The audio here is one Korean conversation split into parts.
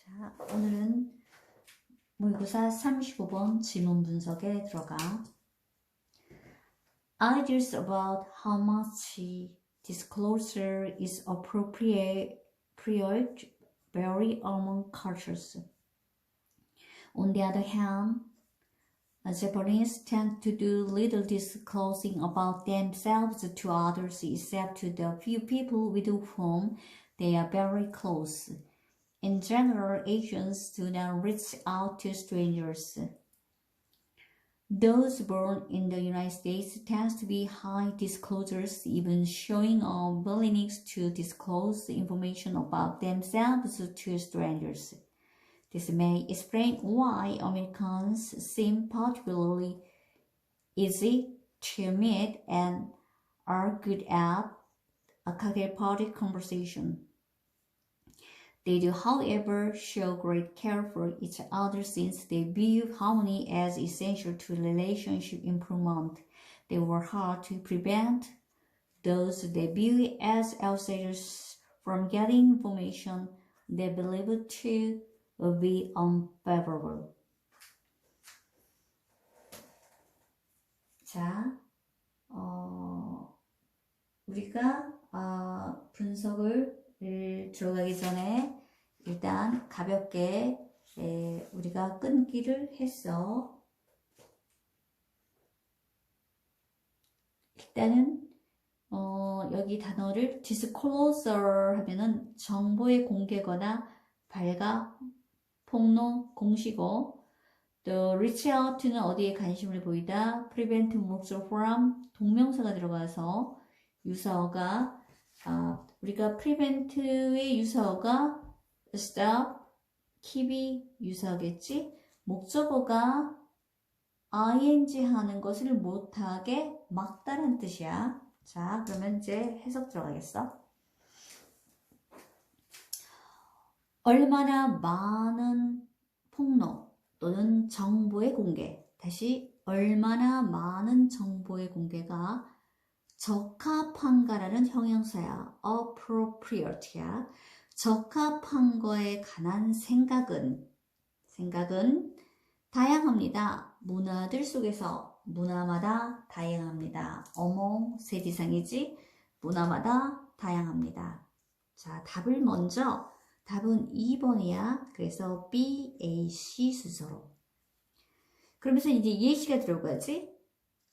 자, 오늘은 모의고사 35번 지문 분석에 들어가 Ideas about how much disclosure is appropriate vary among cultures. On the other hand, Japanese tend to do little disclosing about themselves to others except to the few people with whom they are very close. In general, Asians do not reach out to strangers. Those born in the United States tend to be high disclosures, even showing a willingness to disclose information about themselves to strangers. This may explain why Americans seem particularly easy to meet and are good at a cocktail party conversation. They do, however, show great care for each other since they view harmony as essential to relationship improvement. They work hard to prevent those they view as outsiders from getting information they believe to be unfavorable. 자, 어, 우리가 어, 분석을 을 들어가기 전에 일단 가볍게 에, 우리가 끊기를 했어. 일단은 어, 여기 단어를 disclosure 하면은 정보의 공개거나 발각, 폭로, 공시고 또 reach out는 어디에 관심을 보이다, prevent 목적 from 동명사가 들어가서 유사어가 아, 우리가 prevent의 유사어가 stop, keep이 유사어겠지? 목적어가 ing 하는 것을 못하게 막다란 뜻이야. 자, 그러면 이제 해석 들어가겠어. 얼마나 많은 폭로 또는 정보의 공개. 다시 얼마나 많은 정보의 공개가 적합한가라는 형용사야. appropriate야. 적합한 거에 관한 생각은 생각은 다양합니다. 문화들 속에서 문화마다 다양합니다. 어머, 세지상이지? 문화마다 다양합니다. 자, 답을 먼저 답은 2번이야. 그래서 B, A, C 순서로. 그러면서 이제 예시가 들어가지?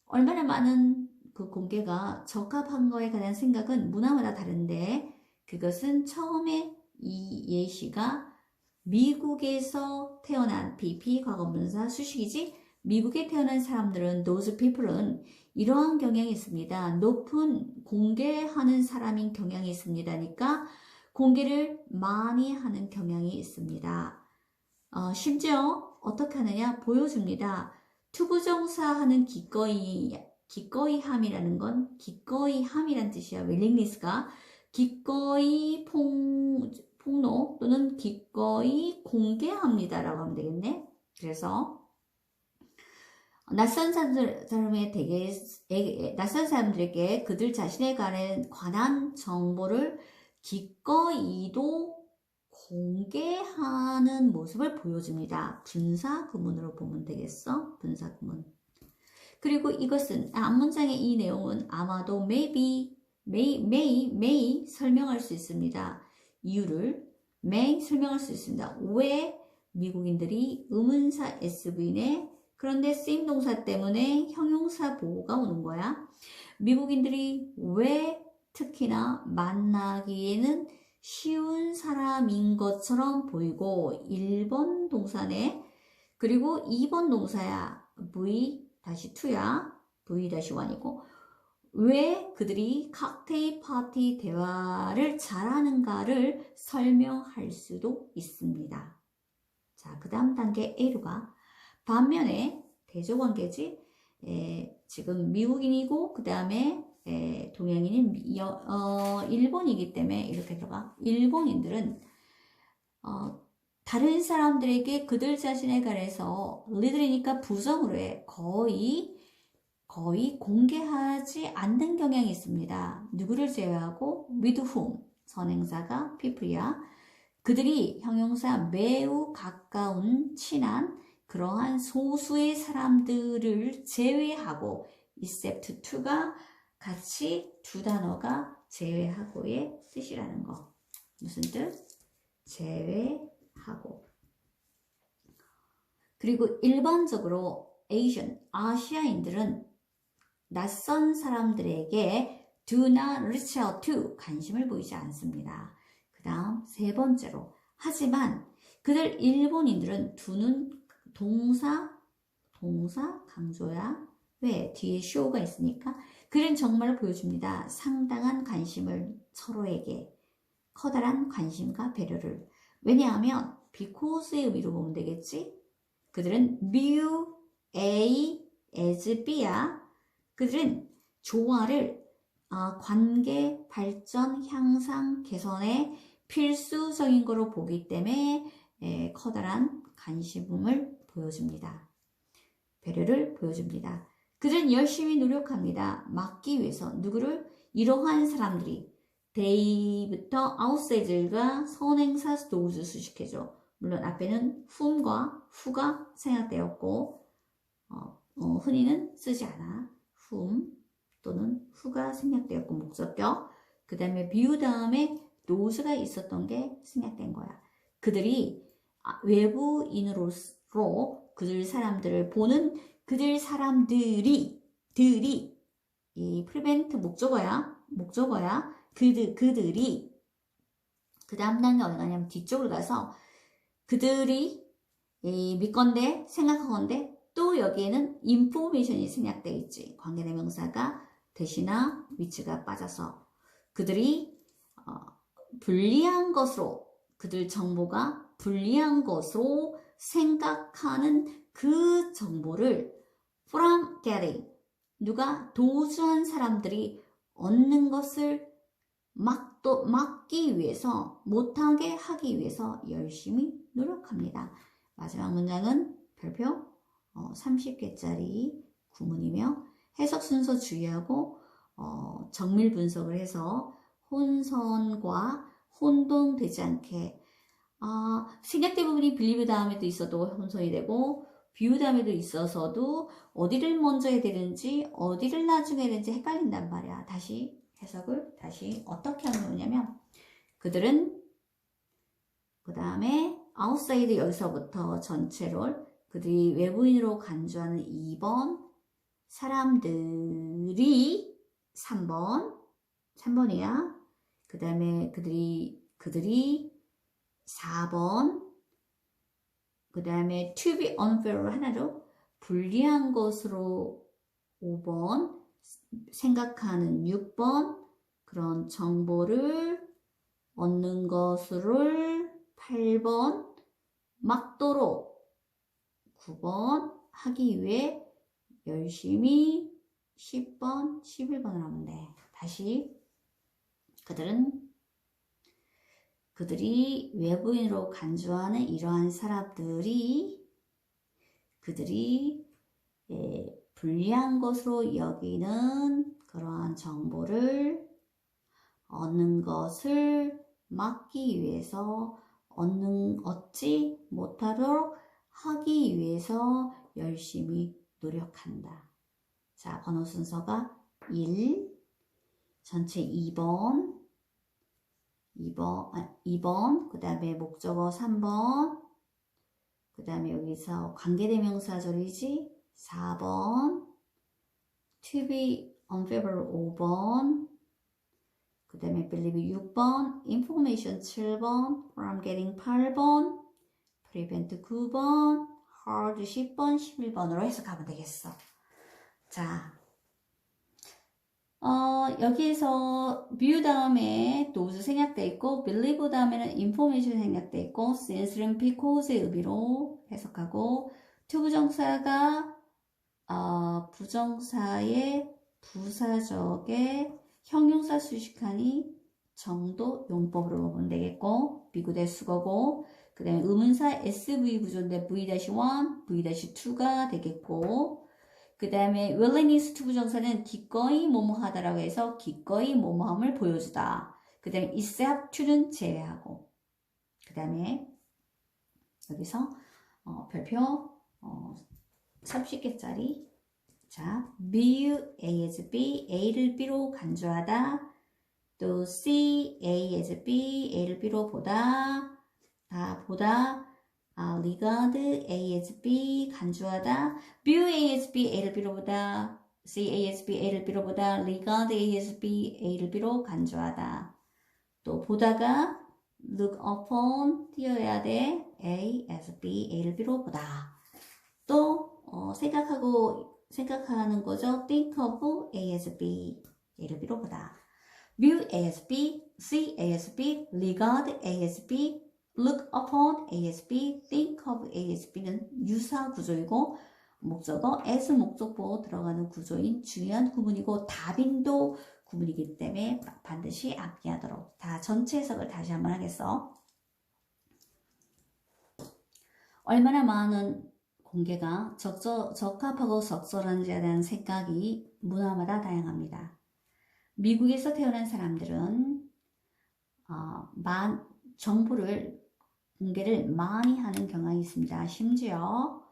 얼마나 많은 그 공개가 적합한 거에 관한 생각은 문화마다 다른데 그것은 처음에 이 예시가 미국에서 태어난 PP 과거분사 수식이지 미국에 태어난 사람들은 those people은 이러한 경향이 있습니다. 높은 공개하는 사람인 경향이 있습니다니까 공개를 많이 하는 경향이 있습니다. 어, 심지어 어떻게 하느냐 보여줍니다. 투부정사 하는 기꺼이 기꺼이 함이라는 건 기꺼이 함이란 뜻이야. 윌링리스가 기꺼이 폭, 폭로 또는 기꺼이 공개합니다라고 하면 되겠네. 그래서 낯선 사람들, 사람에 되게 낯선 사람들에게 그들 자신에 관한 정보를 기꺼이도 공개하는 모습을 보여줍니다. 분사 구문으로 보면 되겠어? 분사 구문. 그리고 이것은 앞문장의 이 내용은 아마도 maybe, may, may, may 설명할 수 있습니다. 이유를 may 설명할 수 있습니다. 왜 미국인들이 의문사 SV네 그런데 쓰임 동사 때문에 형용사 보호가 오는 거야. 미국인들이 왜 특히나 만나기에는 쉬운 사람인 것처럼 보이고 1번 동사네 그리고 2번 동사야 V 다시 2야 V-1이고 왜 그들이 칵테일 파티 대화를 잘하는가를 설명할 수도 있습니다. 자, 그 다음 단계 A로 가. 반면에 대조관계지 에, 지금 미국인이고 그 다음에 동양인인 여, 어, 일본이기 때문에 이렇게 들어가. 일본인들은 어, 다른 사람들에게 그들 자신에 관해서 리들이니까 부정으로 해. 거의 거의 공개하지 않는 경향이 있습니다. 누구를 제외하고 with whom 선행사가 people야. 그들이 형용사 매우 가까운 친한 그러한 소수의 사람들을 제외하고 except to가 같이 두 단어가 제외하고의 뜻이라는 거. 무슨 뜻? 제외 하고. 그리고 일반적으로 Asian, 아시아인들은 낯선 사람들에게 do not reach out to 관심을 보이지 않습니다. 그 다음 세 번째로 하지만 그들 일본인들은 두는 동사 동사 강조야 왜 뒤에 쇼가 있으니까 그는 정말 보여줍니다. 상당한 관심을 서로에게 커다란 관심과 배려를 왜냐하면 because의 의미로 보면 되겠지 그들은 view A as B야 그들은 조화를 아, 관계 발전 향상 개선에 필수적인 거로 보기 때문에 에, 커다란 관심을 보여줍니다. 배려를 보여줍니다. 그들은 열심히 노력합니다. 막기 위해서 누구를 이러한 사람들이 데이부터 아웃사이즈가 선행사 도우즈 수식해줘. 물론 앞에는 whom과 who가 생략되었고 어, 어, 흔히는 쓰지 않아. whom 또는 who가 생략되었고 목적격 그 다음에 view 다음에 nose가 있었던 게 생략된 거야. 그들이 아, 외부인으로 그들 사람들을 보는 그들 사람들이 들이 이 prevent 목적어야 목적어야 그들 그들이 그 다음 단계 어디 가냐면 뒤쪽으로 가서 그들이 이 믿건데 생각하건데 또 여기에는 인포메이션이 생략되어 있지. 관계대명사가 대신나 위치가 빠져서 그들이 어, 불리한 것으로 그들 정보가 불리한 것으로 생각하는 그 정보를 from getting 누가 도주한 사람들이 얻는 것을 막도 막기 위해서 못하게 하기 위해서 열심히 노력합니다. 마지막 문장은 별표 어, 30개짜리 구문이며 해석 순서 주의하고 어, 정밀 분석을 해서 혼선과 혼동되지 않게 아, 생략된 부분이 빌리브 다음에도 있어도 혼선이 되고 비유 다음에도 있어서도 어디를 먼저 해야 되는지 어디를 나중에 해야 되는지 헷갈린단 말이야. 다시 해석을 다시 어떻게 하는 거냐면 그들은 그 다음에 아웃사이드 여기서부터 전체를 그들이 외부인으로 간주하는 2번 사람들이 3번 3번이야. 그 다음에 그들이 그들이 4번 그 다음에 to be unfair로 하나로 불리한 것으로 5번 생각하는 6번 그런 정보를 얻는 것을 8번 막도로 9번 하기 위해 열심히 10번, 11번을 하면 돼. 다시 그들은 그들이 외부인으로 간주하는 이러한 사람들이 그들이 예, 불리한 것으로 여기는 그러한 정보를 얻는 것을 막기 위해서 얻는 얻지 못하도록 하기 위해서 열심히 노력한다. 자, 번호 순서가 1, 전체 2번, 2번, 아, 2번, 그 다음에 목적어 3번, 그 다음에 여기서 관계대명사 절이지 4번, to be unfavorable 5번, 그 다음에 believe 6번, information 7번, from getting 8번, prevent 9번, hard 10번, 11번으로 해석하면 되겠어. 자, 어, 여기에서 view 다음에 those 생략돼 있고 believe 다음에는 information 생략돼 있고 since는 because의 의미로 해석하고 to 부정사가 어, 부정사의 부사적의 형용사 수식하니 정도 용법으로 보면 되겠고 비구대 수거고 그 다음에 의문사 SV 구조인데 V-1, V-2가 되겠고 그 다음에 willingness to 부정사는 기꺼이 뭐뭐하다라고 해서 기꺼이 뭐뭐함을 보여주다. 그 다음에 except to는 제외하고 그 다음에 여기서 어, 별표 어, 30개짜리 자, B, A as B, A를 B로 간주하다 또 C, A as B, A를 B로 보다 다 보다 아, regard A as B 간주하다 view A as B, A를 B로 보다 C, A as B, A를 B로 보다 regard A as B, A를 B로 간주하다 또 보다가 look upon 띄어야 돼. A as B, A를 B로 보다. 또 어, 생각하고 생각하는 거죠. think of A as B, A를 B로 보다. view as B, see as B, regard as B, look upon as B, think of as B는 유사 구조이고 목적어 as 목적보 들어가는 구조인 중요한 구문이고 답인도 구문이기 때문에 반드시 암기하도록 다 전체 해석을 다시 한번 하겠어. 얼마나 많은 공개가 적절, 적합하고 적절한지에 대한 생각이 문화마다 다양합니다. 미국에서 태어난 사람들은 어, 만, 정보를 공개를 많이 하는 경향이 있습니다. 심지어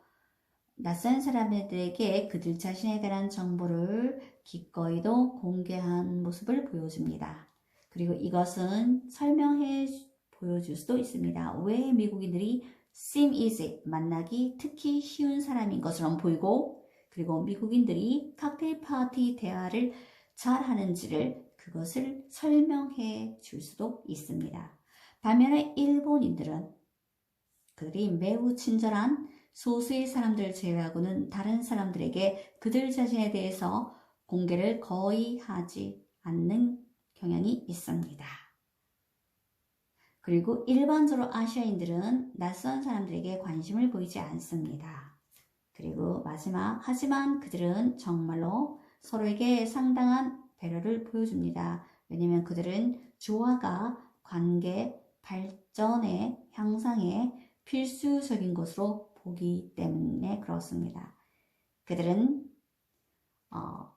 낯선 사람들에게 그들 자신에 대한 정보를 기꺼이도 공개한 모습을 보여줍니다. 그리고 이것은 설명해 보여줄 수도 있습니다. 왜 미국인들이 seem easy, 만나기 특히 쉬운 사람인 것처럼 보이고 그리고 미국인들이 칵테일 파티 대화를 잘 하는지를 그것을 설명해 줄 수도 있습니다. 반면에 일본인들은 그들이 매우 친절한 소수의 사람들을 제외하고는 다른 사람들에게 그들 자신에 대해서 공개를 거의 하지 않는 경향이 있습니다. 그리고 일반적으로 아시아인들은 낯선 사람들에게 관심을 보이지 않습니다. 그리고 마지막, 하지만 그들은 정말로 서로에게 상당한 배려를 보여줍니다. 왜냐하면 그들은 조화가 관계 발전의 향상에 필수적인 것으로 보기 때문에 그렇습니다. 그들은 어,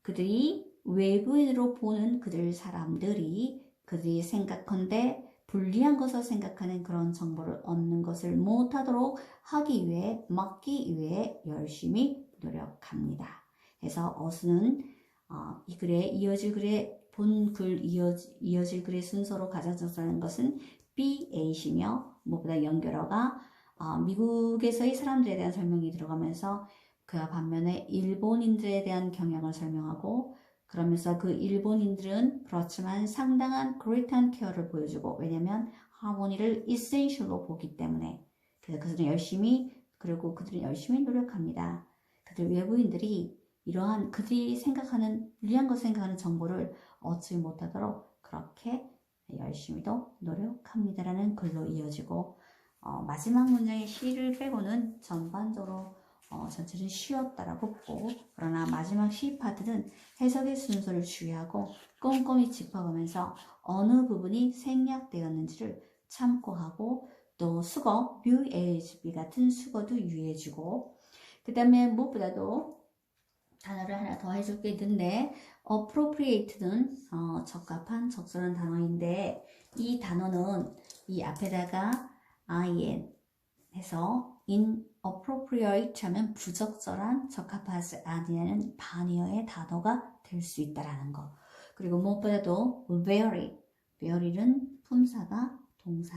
그들이 외부인으로 보는 그들 사람들이 그들이 생각한데 불리한 것을 생각하는 그런 정보를 얻는 것을 못하도록 하기 위해 막기 위해 열심히 노력합니다. 그래서 어수는 어, 이 글에 이어질 글에 본 글 이어질, 이어질 글의 순서로 가장 적절한 것은 B8이며 무엇보다 연결어가 어, 미국에서의 사람들에 대한 설명이 들어가면서 그와 반면에 일본인들에 대한 경향을 설명하고 그러면서 그 일본인들은 그렇지만 상당한 그레이트한 케어를 보여주고 왜냐면 하모니를 이센셜로 보기 때문에 그래서 그들은 열심히 그리고 그들은 열심히 노력합니다. 그들 외부인들이 이러한 그들이 생각하는 불리한 것 생각하는 정보를 얻지 못하도록 그렇게 열심히도 노력합니다라는 글로 이어지고 어, 마지막 문장의 시를 빼고는 전반적으로 어, 전체는 쉬었다라고 보고 그러나 마지막 시 파트는 해석의 순서를 주의하고 꼼꼼히 짚어가면서 어느 부분이 생략되었는지를 참고하고 또 수거, view as b 같은 수거도 유의해주고 그 다음에 무엇보다도 단어를 하나 더 해줄 게 있는데 appropriate는 어, 적합한 적절한 단어인데 이 단어는 이 앞에다가 in 해서 inappropriate 하면 부적절한 적합하지 아니하는 반의어의 단어가 될 수 있다라는 거. 그리고 무엇보다도 vary, vary는 품사가 동사,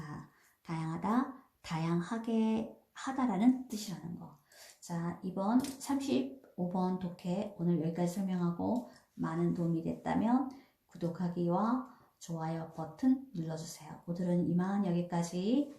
다양하다, 다양하게 하다라는 뜻이라는 거. 자, 이번 35번 독해 오늘 여기까지 설명하고 많은 도움이 됐다면 구독하기와 좋아요 버튼 눌러주세요. 오늘은 이만 여기까지